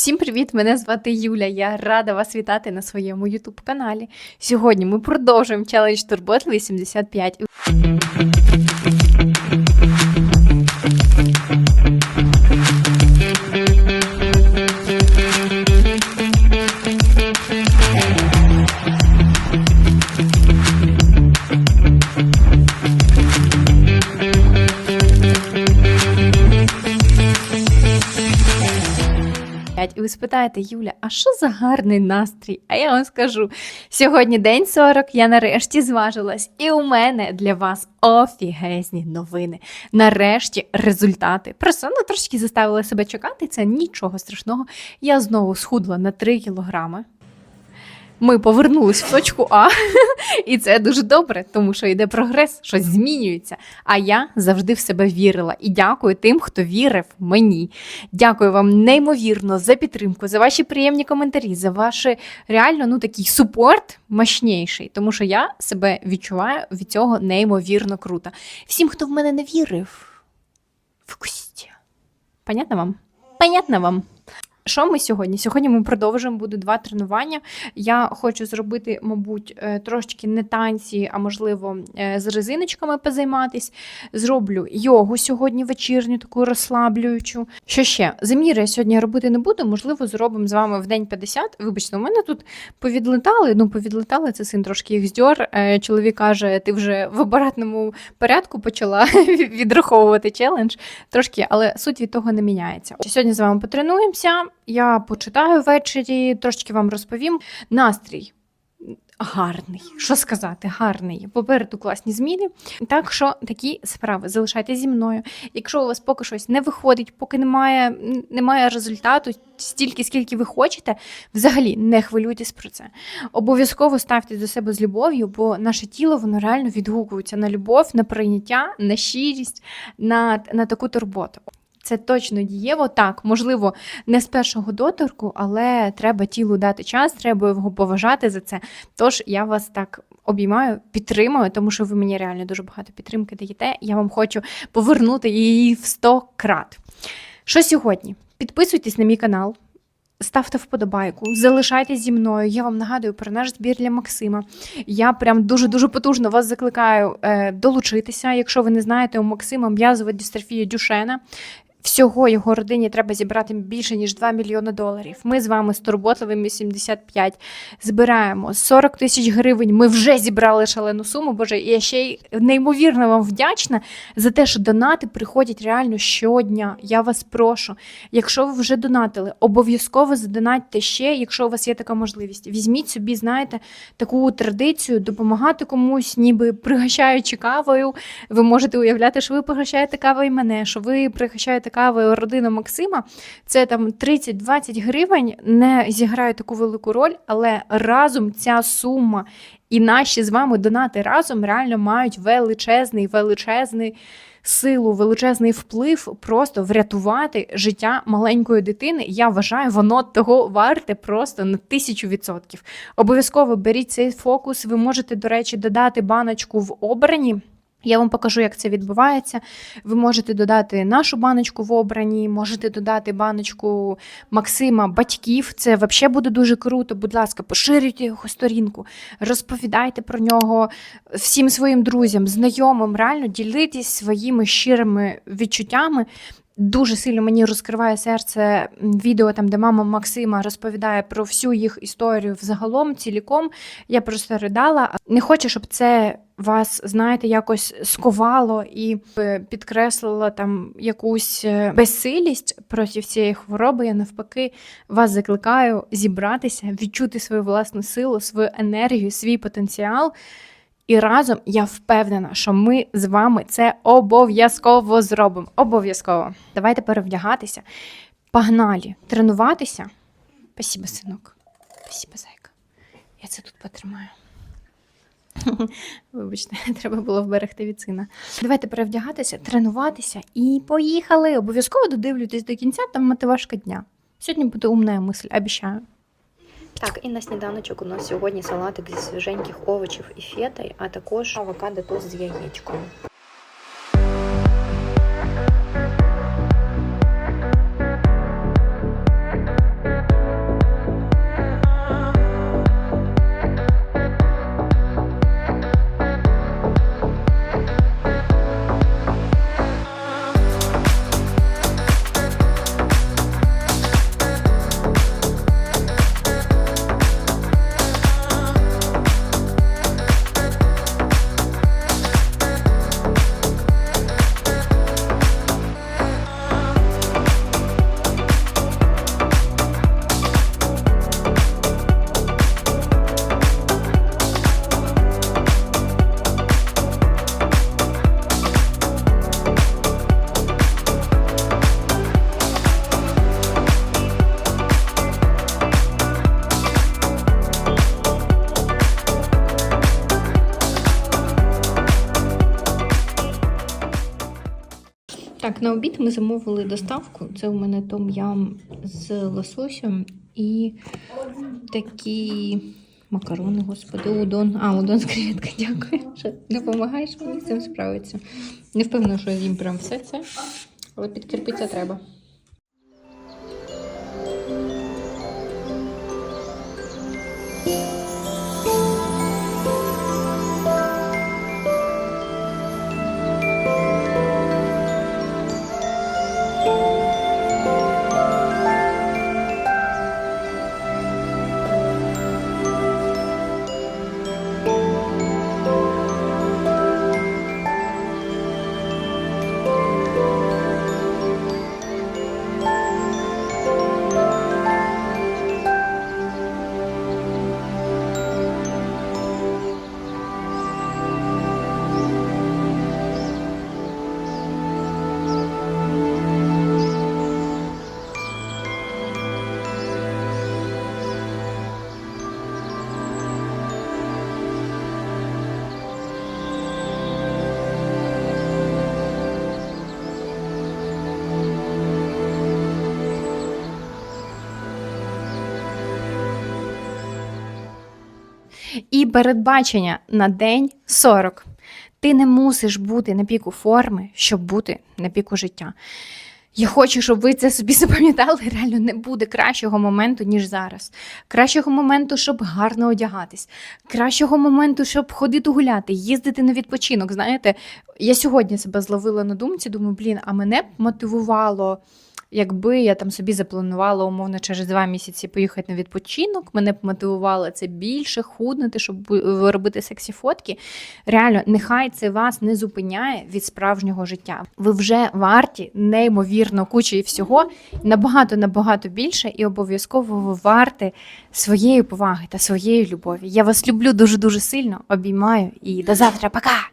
Всім привіт! Мене звати Юля. Я рада вас вітати на своєму youtube каналі. Сьогодні ми продовжуємо челендж Турбот 85. Спитаєте, Юля, а що за гарний настрій? А я вам скажу: сьогодні день 40, я нарешті зважилась, і у мене для вас офігезні новини. Нарешті результати. Просто ну, трошки заставила себе чекати, це нічого страшного. Я знову схудла на 3 кілограми. Ми повернулись в точку А, і це дуже добре, тому що йде прогрес, щось змінюється. А я завжди в себе вірила. І дякую тим, хто вірив мені. Дякую вам неймовірно за підтримку, за ваші приємні коментарі, за ваш реально ну такий супорт мощніший, тому що я себе відчуваю від цього неймовірно круто. Всім, хто в мене не вірив, вкусіть. Понятно вам? Понятно вам? Що ми сьогодні? Сьогодні ми продовжуємо буде два тренування. Я хочу зробити, мабуть, е, трошечки не танці, а можливо, е, з резиночками позайматись. Зроблю йогу сьогодні вечірню, таку розслаблюючу. Що ще? Заміри я сьогодні робити не буду. Можливо, зробимо з вами в день 50. Вибачте, у мене тут повідлетали. Ну, повідлетали, це син трошки їх здьор. Е, Чоловік каже, ти вже в обратному порядку почала відраховувати челендж. Трошки, але суть від того не міняється. Сьогодні з вами потренуємося. Я почитаю ввечері, трошки вам розповім. Настрій. Гарний, що сказати, гарний. Попереду класні зміни. Так що такі справи залишайтеся зі мною. Якщо у вас поки щось не виходить, поки немає немає результату, стільки, скільки ви хочете, взагалі не хвилюйтесь про це. Обов'язково ставте до себе з любов'ю, бо наше тіло воно реально відгукується на любов, на прийняття, на щирість, на, на таку турботу. Це точно дієво. Так, можливо, не з першого доторку, але треба тілу дати час, треба його поважати за це. Тож я вас так обіймаю, підтримую, тому що ви мені реально дуже багато підтримки даєте. Я вам хочу повернути її в 100 крат. Що сьогодні? Підписуйтесь на мій канал. Ставте вподобайку, залишайтесь зі мною. Я вам нагадую про наш збір для Максима. Я прям дуже-дуже потужно вас закликаю е, долучитися. Якщо ви не знаєте, у Максима м'язова дистрофія Дюшена. Всього його родині треба зібрати більше ніж 2 мільйони доларів. Ми з вами з турботливими 75 збираємо 40 тисяч гривень. Ми вже зібрали шалену суму. Боже, я ще й неймовірно вам вдячна за те, що донати приходять реально щодня. Я вас прошу. Якщо ви вже донатили, обов'язково задонатьте ще, якщо у вас є така можливість. Візьміть собі, знаєте, таку традицію допомагати комусь, ніби пригощаючи кавою. Ви можете уявляти, що ви пригощаєте кавою мене, що ви пригощаєте кави родину Максима, це там 30-20 гривень не зіграє таку велику роль, але разом ця сума і наші з вами донати разом реально мають величезний, величезний. Силу, величезний вплив просто врятувати життя маленької дитини. Я вважаю, воно того варте просто на тисячу відсотків. Обов'язково беріть цей фокус. Ви можете, до речі, додати баночку в обрані. Я вам покажу, як це відбувається. Ви можете додати нашу баночку в обрані, можете додати баночку Максима батьків. Це взагалі буде дуже круто. Будь ласка, поширюйте його сторінку, розповідайте про нього всім своїм друзям, знайомим, реально ділитесь своїми щирими відчуттями. Дуже сильно мені розкриває серце відео, там, де мама Максима розповідає про всю їх історію взагалом, ціліком. Я просто ридала. Не хочу, щоб це вас, знаєте, якось сковало і підкреслило там якусь е, безсилість проти цієї хвороби. Я навпаки вас закликаю зібратися, відчути свою власну силу, свою енергію, свій потенціал. І разом я впевнена, що ми з вами це обов'язково зробимо. Обов'язково. Давайте перевдягатися. Погнали, тренуватися. Спасибо, синок. Спасибо, зайка. Я це тут потримаю. Вибачте, треба було вберегти від сина. Давайте перевдягатися, тренуватися і поїхали. Обов'язково додивлюйтесь до кінця, там мотивашка дня. Сьогодні буде умна мисль, обіцяю. Так, і на сніданочок у нас сьогодні салатик зі свіженьких овочів і фета, а також авокадо тост з яєчком. Так, на обід ми замовили доставку. Це у мене том-ям з лососем і такі макарони, господи, удон. А, удон з креветкою, дякую. Що допомагаєш мені з цим справитися. Не впевнена, що я їм прям все це, але підкріпитися треба. Передбачення на день 40. Ти не мусиш бути на піку форми, щоб бути на піку життя. Я хочу, щоб ви це собі запам'ятали. Реально не буде кращого моменту, ніж зараз. Кращого моменту, щоб гарно одягатись, кращого моменту, щоб ходити гуляти, їздити на відпочинок. Знаєте, я сьогодні себе зловила на думці, думаю, блін, а мене б мотивувало. Якби я там собі запланувала умовно через два місяці поїхати на відпочинок, мене б мотивувало це більше худнути, щоб робити сексі фотки. Реально, нехай це вас не зупиняє від справжнього життя. Ви вже варті неймовірно кучі всього, набагато набагато більше, і обов'язково ви варті своєї поваги та своєї любові. Я вас люблю дуже дуже сильно, обіймаю і до завтра. Пока!